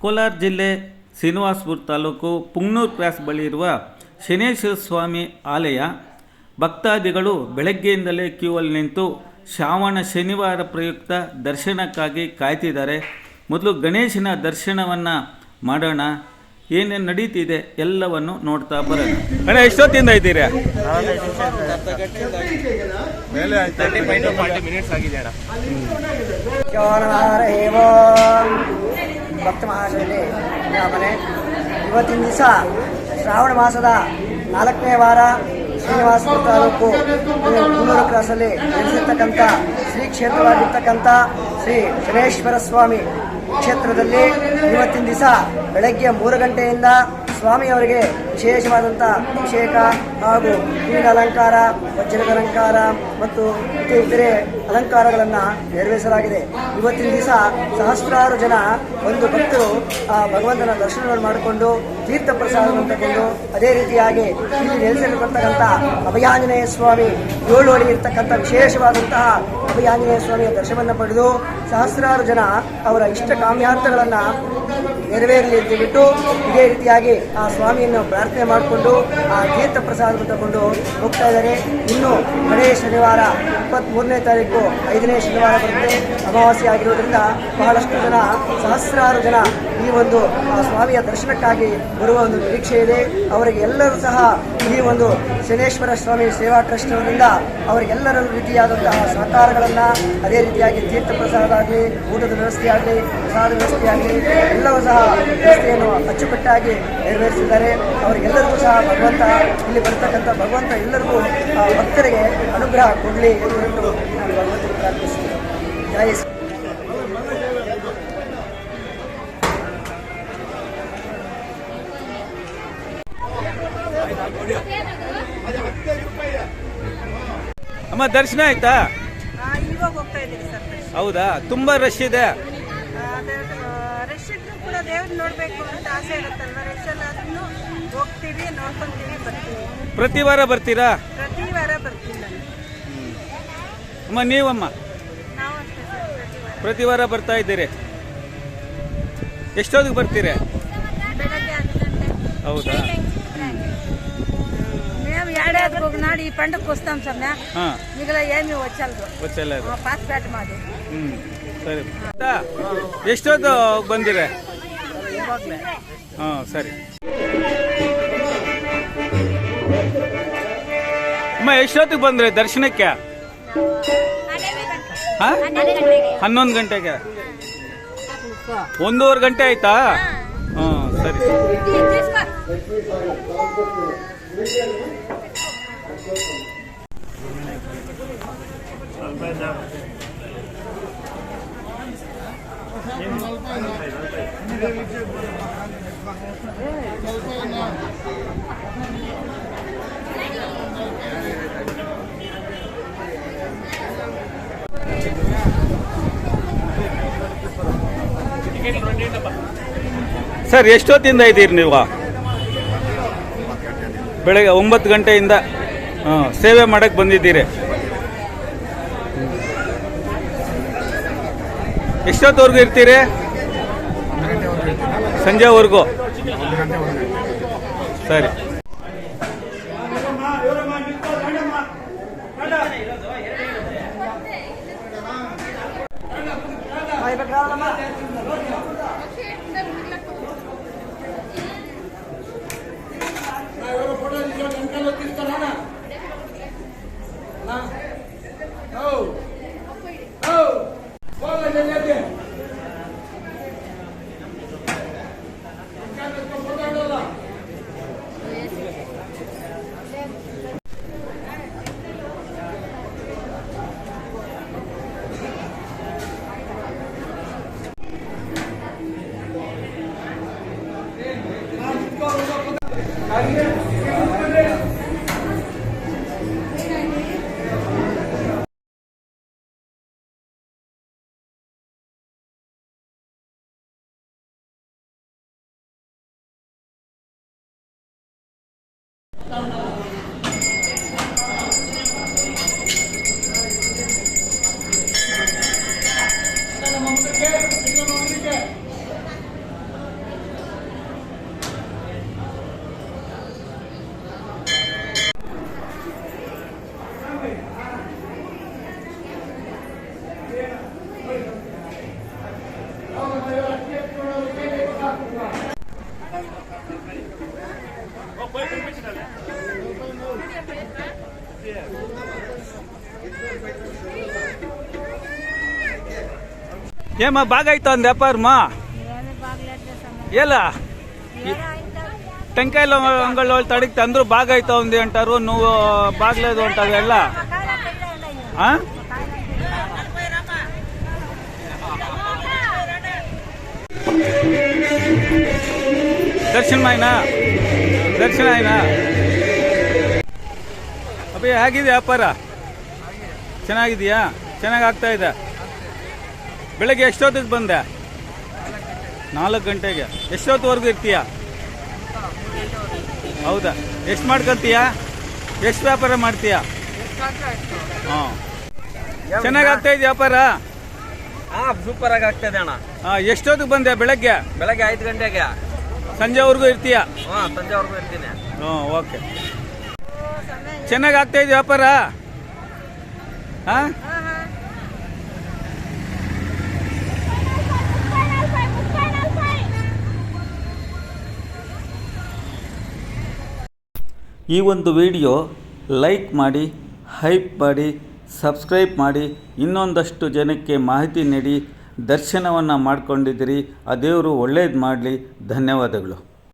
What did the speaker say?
ಕೋಲಾರ ಜಿಲ್ಲೆ ಶ್ರೀನಿವಾಸಪುರ ತಾಲೂಕು ಪುಂಗ್ನೂರು ಕ್ರಾಸ್ ಬಳಿ ಇರುವ ಶನೇಶ್ವರ ಸ್ವಾಮಿ ಆಲಯ ಭಕ್ತಾದಿಗಳು ಬೆಳಗ್ಗೆಯಿಂದಲೇ ಕ್ಯೂ ಅಲ್ಲಿ ನಿಂತು ಶ್ರಾವಣ ಶನಿವಾರ ಪ್ರಯುಕ್ತ ದರ್ಶನಕ್ಕಾಗಿ ಕಾಯ್ತಿದ್ದಾರೆ. ಮೊದಲು ಗಣೇಶನ ದರ್ಶನವನ್ನು ಮಾಡೋಣ ಏನೇನು ನಡೀತಿದೆ ಎಲ್ಲವನ್ನು ನೋಡ್ತಾ ಬರೋಣ. ಅಣ್ಣ ಎಷ್ಟೊತ್ತಿಂದ ಇದ್ದೀರಾ? ಮೇಲೆ ಭಕ್ತ ಮಹಾಶಯಲ್ಲಿ ವಿಜ್ಞಾಪನೆ ಇವತ್ತಿನ ದಿವಸ ಶ್ರಾವಣ ಮಾಸದ ನಾಲ್ಕನೇ ವಾರ ಶ್ರೀನಿವಾಸ ತಾಲೂಕು ಮುನ್ನೂರು ಕ್ರಾಸಲ್ಲಿ ನೆಲೆಸಿರ್ತಕ್ಕಂಥ ಶ್ರೀ ಕ್ಷೇತ್ರವಾಗಿರ್ತಕ್ಕಂಥ ಶ್ರೀ ಶನೇಶ್ವರ ಸ್ವಾಮಿ ಕ್ಷೇತ್ರದಲ್ಲಿ ಇವತ್ತಿನ ದಿವಸ ಬೆಳಗ್ಗೆ ಮೂರು ಗಂಟೆಯಿಂದ ಸ್ವಾಮಿಯವರಿಗೆ ವಿಶೇಷವಾದಂಥ ಅಭಿಷೇಕ ಹಾಗೂ ಹೂವಿನ ಅಲಂಕಾರ, ವಜ್ರದ ಅಲಂಕಾರ ಮತ್ತು ಇತರೆ ಅಲಂಕಾರಗಳನ್ನು ನೆರವೇರಿಸಲಾಗಿದೆ. ಇವತ್ತಿನ ದಿವಸ ಸಹಸ್ರಾರು ಜನ ಒಂದು ಭಕ್ತರು ಆ ಭಗವಂತನ ದರ್ಶನವನ್ನು ಮಾಡಿಕೊಂಡು ತೀರ್ಥ ಪ್ರಸಾದವನ್ನು ತಗೊಂಡು ಅದೇ ರೀತಿಯಾಗಿ ಇಲ್ಲಿ ನೆಲೆಸಿರತಕ್ಕಂಥ ಅಭಯಾಂಜನೇಯ ಸ್ವಾಮಿ ಏಳು ಅಡಿ ಇರ್ತಕ್ಕಂಥ ವಿಶೇಷವಾದಂತಹ ಅಭಯಾಂಜನೇಯ ಸ್ವಾಮಿಯ ದರ್ಶನವನ್ನು ಪಡೆದು ಸಹಸ್ರಾರು ಜನ ಅವರ ಇಷ್ಟ ಕಾಮ್ಯಾರ್ಥಗಳನ್ನು ನೆರವೇರಲಿ ಅಂತ ಹೇಳ್ಬಿಟ್ಟು ಇದೇ ರೀತಿಯಾಗಿ ಆ ಸ್ವಾಮಿಯನ್ನು ಪ್ರಾರ್ಥನೆ ಮಾಡಿಕೊಂಡು, ಆ ತೀರ್ಥ ಪ್ರಸಾದವನ್ನು ತಗೊಂಡು ಹೋಗ್ತಾ ಇದ್ದಾರೆ. ಇನ್ನು ಕಡೆಯ ಶನಿವಾರ ಇಪ್ಪತ್ತ್ಮೂರನೇ ತಾರೀಕು ಐದನೇ ಶನಿವಾರ ಬರುತ್ತೆ. ಅಮಾವಾಸ್ಯೆ ಆಗಿರೋದ್ರಿಂದ ಬಹಳಷ್ಟು ಜನ, ಸಹಸ್ರಾರು ಜನ ಈ ಒಂದು, ಆ ಸ್ವಾಮಿಯ ದರ್ಶನಕ್ಕಾಗಿ ಬರುವ ಒಂದು ನಿರೀಕ್ಷೆ ಇದೆ. ಅವರಿಗೆ ಎಲ್ಲರೂ ಸಹ ಈ ಒಂದು ಶನೇಶ್ವರ ಸ್ವಾಮಿ ಸೇವಾ ಟ್ರಸ್ಟ್ ಅವರಿಗೆಲ್ಲರ ರೀತಿಯಾದಂತಹ ಸಹಕಾರಗಳನ್ನು ಅದೇ ರೀತಿಯಾಗಿ ತೀರ್ಥ ಪ್ರಸಾದ ಆಗಲಿ, ಊಟದ ವ್ಯವಸ್ಥೆ ಆಗಲಿ, ಪ್ರಸಾದ ವ್ಯವಸ್ಥೆ ಆಗಲಿ, ಎಲ್ಲವೂ ಸಹ ವ್ಯವಸ್ಥೆಯನ್ನು ಅಚ್ಚುಕಟ್ಟಾಗಿ ನೆರವೇರಿಸಿದ್ದಾರೆ. ಅವರಿಗೆಲ್ಲರಿಗೂ ಸಹ ಭಗವಂತ, ಇಲ್ಲಿ ಬರ್ತಕ್ಕಂಥ ಭಗವಂತ ಎಲ್ಲರಿಗೂ ಭಕ್ತರಿಗೆ ಅನುಗ್ರಹ ಕೊಡಲಿ ಎಂದು ನಾನು ಭಗವಂತನ ಪ್ರಾರ್ಥಿಸ್ತೀನಿ. ಜೈ ಅಮ್ಮ ದರ್ಶನ ಆಯ್ತಾ? ಆ, ಇವಾಗ ಹೋಗ್ತಾ ಇದ್ದೀವಿ ಸರ್ ಹೌದಾ? ತುಂಬಾ ರಶ್ ಇದೆ. ಪ್ರತಿವಾರ ಅದೇ, ರಶ್ ಇದ್ರೂ ಕೂಡ ದೇವ್ರು ನೋಡ್ಬೇಕು ಅಂತ ಆಸೆ ಇರುತ್ತಲ್ವ ರಶ್ ಎಲ್ಲ ಹೋಗ್ತೀವಿ ನೋಡ್ಕೊಂತೀವಿ ಬರ್ತೀವಿ. ಪ್ರತಿ ವಾರ ಬರ್ತೀರಾ? ಪ್ರತಿ ವಾರ ಬರ್ತೀವಿ ನಾನು. ಅಮ್ಮ ನೀವಮ್ಮ? ನಾವು ಅಷ್ಟೇ ಸರ್ ಪ್ರತಿ ವಾರ. ಪ್ರತಿ ವಾರ ಬರ್ತಾ ಇದ್ದೀರಿ. ಎಷ್ಟೊತ್ತಿಗೆ ಬರ್ತೀರಿ? ಬೆಳಗ್ಗೆ ಹತ್ತು ಗಂಟೆ. ಹೌದಾ? మేము ఏడాది ఒక నాడు ఈ పండుగకు వస్తాం సార్ ಹಾಂ మిగిలిన ఏమి వచ్చారు ಗೊತ್ತಿಲ್ಲ ಅದು పాస్పేట మాది ಹ್ಞೂ ಸರಿ ಆಯ್ತಾ? ಎಷ್ಟೊತ್ತು ಬಂದಿರ ಹಾಂ ಸರಿ ಅಮ್ಮ ಎಷ್ಟೊತ್ತಿಗೆ ಬಂದ್ರೆ ದರ್ಶನಕ್ಕೆ ಹಾ? ಹನ್ನೊಂದು ಗಂಟೆಗೆ ಒಂದೂವರೆ ಗಂಟೆ ಆಯ್ತಾ ಹಾಂ ಸರಿ ಸರ್ ಎಷ್ಟೊತ್ತಿಂದ ಇದ್ದೀರಿ ನೀವು? ಬೆಳಗ್ಗೆ ಒಂಬತ್ತು ಗಂಟೆಯಿಂದ ಸೇವೆ ಮಾಡಕ್ಕೆ ಬಂದಿದ್ದೀರಿ. ಎಷ್ಟೊತ್ತವರೆಗೂ ಇರ್ತೀರಿ? ಸಂಜೆವರೆಗೂ? ಸರಿ. ಏಮ ಬಾಗ ಆಯ್ತಾ ಅಂದ ವ್ಯಾಪಾರ ಎಲ್ಲ? ಟೆಂಕಾಯಿಲ್ಲ ತಡಿಕ್ ತಂದ್ರು ಬಾಗ ಆಯ್ತಾ ಒಂದ್ ಅಂಟಾರು ನೋವು ಬಾಗ್ಲೇದು ಅಂಟಾರು ಎಲ್ಲ? ದರ್ಶನ್ ಮಾಯ್ನಾ? ದರ್ಶನ್ ಆಯ್ನಾ? ಅಬ್ಬಿ ಹೇಗಿದೆ ವ್ಯಾಪಾರ? ಚೆನ್ನಾಗಿದೆಯಾ? ಚೆನ್ನಾಗಿ ಆಗ್ತಾ ಇದೆ. ಬೆಳಗ್ಗೆ ಎಷ್ಟೊತ್ತಿಗೆ ಬಂದೆ? ನಾಲ್ಕು ಗಂಟೆಗೆ. ಎಷ್ಟೊತ್ತುವರೆಗೂ ಇರ್ತೀಯ? ಹೌದಾ? ಎಷ್ಟು ಮಾಡ್ಕೊತೀಯ ಎಷ್ಟು ವ್ಯಾಪಾರ ಮಾಡ್ತೀಯ? ಹಾಂ. ಚೆನ್ನಾಗಿ ಆಗ್ತಾ ಇದೆ ವ್ಯಾಪಾರ? ಹಾಂ ಸೂಪರ್ ಆಗಿ ಆಗ್ತದೆ ಅಣ್ಣ. ಹಾಂ ಎಷ್ಟೊತ್ತಿಗೆ ಬಂದೆ ಬೆಳಗ್ಗೆ? ಬೆಳಗ್ಗೆ ಐದು ಗಂಟೆಗೆ. ಸಂಜೆವರೆಗೂ ಇರ್ತೀಯ? ಹಾ ಸಂಜೆವರೆಗೂ ಇರ್ತೀನಿ. ಹ್ಞೂ ಓಕೆ. ಚೆನ್ನಾಗಿ ಆಗ್ತಾ ಇದೆ ವ್ಯಾಪಾರ? ಈ ಒಂದು ವಿಡಿಯೋ ಲೈಕ್ ಮಾಡಿ, ಹೈಪ್ ಮಾಡಿ, ಸಬ್ಸ್ಕ್ರೈಬ್ ಮಾಡಿ, ಇನ್ನೊಂದಷ್ಟು ಜನಕ್ಕೆ ಮಾಹಿತಿ ನೀಡಿ, ದರ್ಶನವನ್ನು ಮಾಡಿಕೊಂಡಿದ್ದೀರಿ, ಆ ದೇವರು ಒಳ್ಳೇದು ಮಾಡಲಿ. ಧನ್ಯವಾದಗಳು.